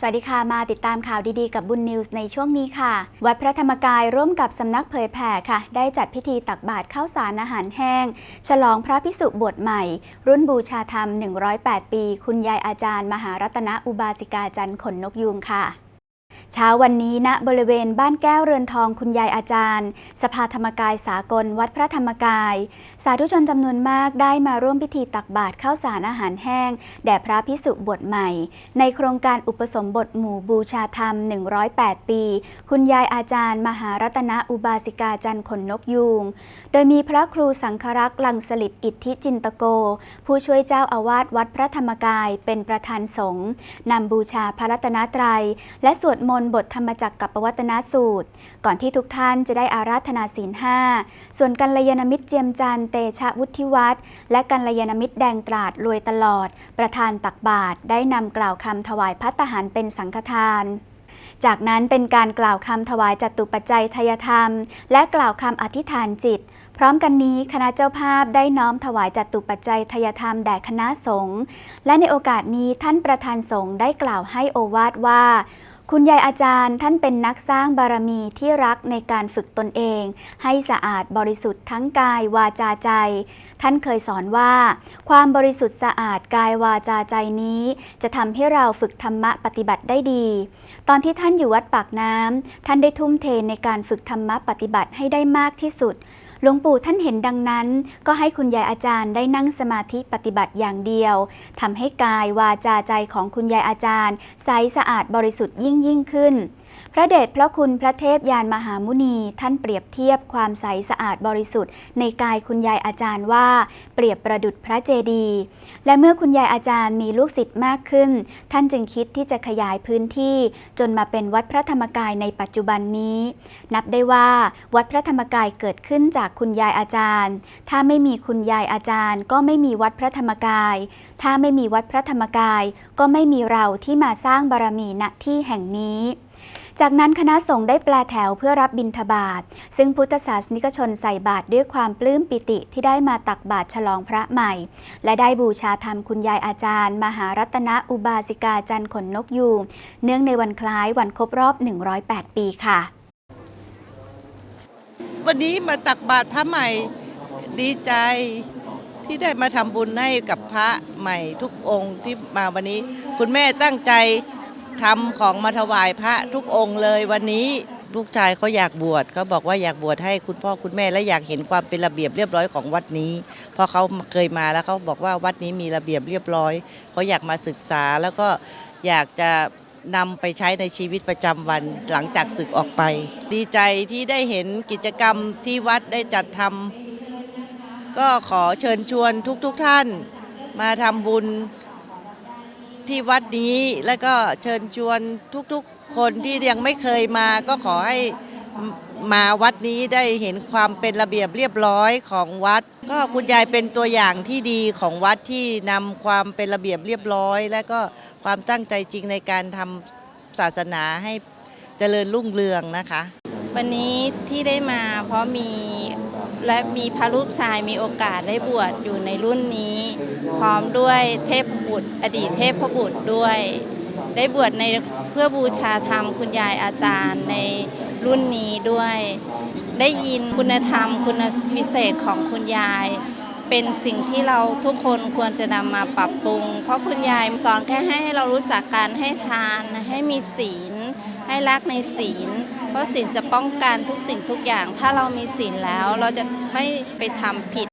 สวัสดีค่ะ มาติดตามข่าวดีๆกับบุญนิวส์ในช่วงนี้ค่ะ วัดพระธรรมกายร่วมกับสำนักเผยแผ่ค่ะ ได้จัดพิธีตักบาตรข้าวสารอาหารแห้ง ฉลองพระพิสุบวชใหม่ รุ่นบูชาธรรม 108 ปี คุณยายอาจารย์ มหารัตนอุบาสิกาจันทร์ขนนกยูงค่ะ เช้าวันนี้ณบริเวณบ้านแก้วเรือนทองคุณยายอาจารย์ สภาธรรมกายสากลวัดพระธรรมกาย สาธุชนจำนวนมากได้มาร่วมพิธีตักบาตรข้าวสารอาหารแห้ง แด่พระพิสุบวชใหม่ ในโครงการอุปสมบทหมู่บูชาธรรม 108 ปี คุณยายอาจารย์ มหารัตนอุบาสิกาจันทร์ขนนกยูงโดยมีพระครูสังฆรักษ์ลังสลิดอิทธิจินตโก ผู้ช่วยเจ้าอาวาสวัดพระธรรมกายเป็นประธานสงฆ์นำบูชาพระรัตนตรัย และสวดมนต์บทธรรมจักรกับปวัตนสูตร ก่อนที่ทุกท่านจะได้อาราธนาศีลห้าส่วนกัลยาณมิตรเจียมจันเตชะวุฒิวัฒน์และกัลยาณมิตรแดงตราดรวยตลอด ประธานตักบาตรได้นำกล่าวคำถวายพัตตาหารเป็นสังฆทานจากนั้นเป็นการกล่าวคำถวายจัตุปัจจัยทายธรรม และกล่าวคำอธิษฐานจิต พร้อมกันนี้คณะเจ้าภาพได้น้อมถวายจัตุปัจจัยทายธรรมแด่คณะสงฆ์และในโอกาสนี้ท่านประธานสงฆ์ได้กล่าวให้โอวาทว่า คุณยายอาจารย์ท่านเป็นนักสร้างบารมีที่รักในการฝึกตนเอง ให้สะอาดบริสุทธิ์ทั้งกายวาจาใจ ท่านเคยสอนว่า ความบริสุทธิ์สะอาดกายวาจาใจนี้ จะทำให้เราฝึกธรรมะปฏิบัติได้ดี ตอนที่ท่านอยู่วัดปากน้ำท่านได้ทุ่มเทในการฝึกธรรมะปฏิบัติให้ได้มากที่สุด หลวงปู่ท่านเห็นดังนั้น ก็ให้คุณยายอาจารย์ได้นั่งสมาธิปฏิบัติอย่างเดียวทำให้กายวาจาใจของคุณยายอาจารย์ ใสสะอาดบริสุทธิ์ยิ่งยิ่งขึ้น ระเดชพระคุณพระเทพยานมหามุนี ท่านเปรียบเทียบความใสสะอาดบริสุทธิ์ ในกายคุณยายอาจารย์ว่า เปรียบประดุจพระเจดีย์และเมื่อคุณยายอาจารย์มีลูกศิษย์มากขึ้น ท่านจึงคิดที่จะขยายพื้นที่จนมาเป็นวัดพระธรรมกายในปัจจุบันนี้ นับได้ว่าวัดพระธรรมกายเกิดขึ้นจากคุณยายอาจารย์ ถ้าไม่มีคุณยายอาจารย์ ก็ไม่มีวัดพระธรรมกาย ถ้าไม่มีวัดพระธรรมกาย ก็ไม่มีเราที่มาสร้างบารมีณที่แห่งนี้ จากนั้นคณะสงฆ์ได้แปลแถวเพื่อรับบิณฑบาต ซึ่งพุทธศาสนิกชนใส่บาตรด้วยความปลื้มปิติที่ได้มาตักบาตรฉลองพระใหม่ และได้บูชาธรรมคุณยายอาจารย์ มหารัตนอุบาสิกาจันทร์ขนนกยูงเนื่องในวันคล้ายวันครบรอบ 108 ปีค่ะ วันนี้มาตักบาตรพระใหม่ดีใจที่ได้มาทำบุญให้กับพระใหม่ทุกองค์ที่มาวันนี้ คุณแม่ตั้งใจ ทำของมาถวายพระทุกองค์เลยวันนี้ลูกชายเขาอยากบวชเขาบอกว่าอยากบวชให้คุณพ่อคุณแม่และอยากเห็นความเป็นระเบียบเรียบร้อยของวัดนี้พราะเขาเคยมาแล้วเขาบอกว่าวัดนี้มีระเบียบเรียบร้อยเขาอยากมาศึกษาแล้วก็อยากจะนำไปใช้ในชีวิตประจำวันหลังจากศึกออกไป ดีใจที่ได้เห็นกิจกรรมที่วัดได้จัดทำก็ขอเชิญชวนทุกๆทท่าน มาทำบุญ ที่วัดนี้และก็เชิญชวนทุกๆ คนที่ยังไม่เคยมาก็ขอให้มาวัดนี้ได้เห็นความเป็นระเบียบเรียบร้อยของวัด ก็คุณยายเป็นตัวอย่างที่ดีของวัดที่นำความเป็นระเบียบเรียบร้อย และก็ความตั้งใจจริงในการทำศาสนาให้เจริญรุ่งเรืองนะคะ วันนี้ที่ได้มาเพราะมี และมีพระลูกชายมีโอกาสได้บวชอยู่ในรุ่นนี้ พร้อมด้วยเทพบุตร อดีตเทพบุตรด้วย ได้บวชในเพื่อบูชาธรรมคุณยายอาจารย์ในรุ่นนี้ด้วย ได้ยินคุณธรรมคุณวิเศษของคุณยาย เป็นสิ่งที่เราทุกคนควรจะนำมาปรับปรุง เพราะคุณยายสอนแค่ให้เรารู้จักการให้ทาน ให้มีศีล ให้รักในศีล เพราะศีลจะป้องกันทุกสิ่งทุกอย่าง ถ้าเรามีศีลแล้วเราจะไม่ไปทำผิด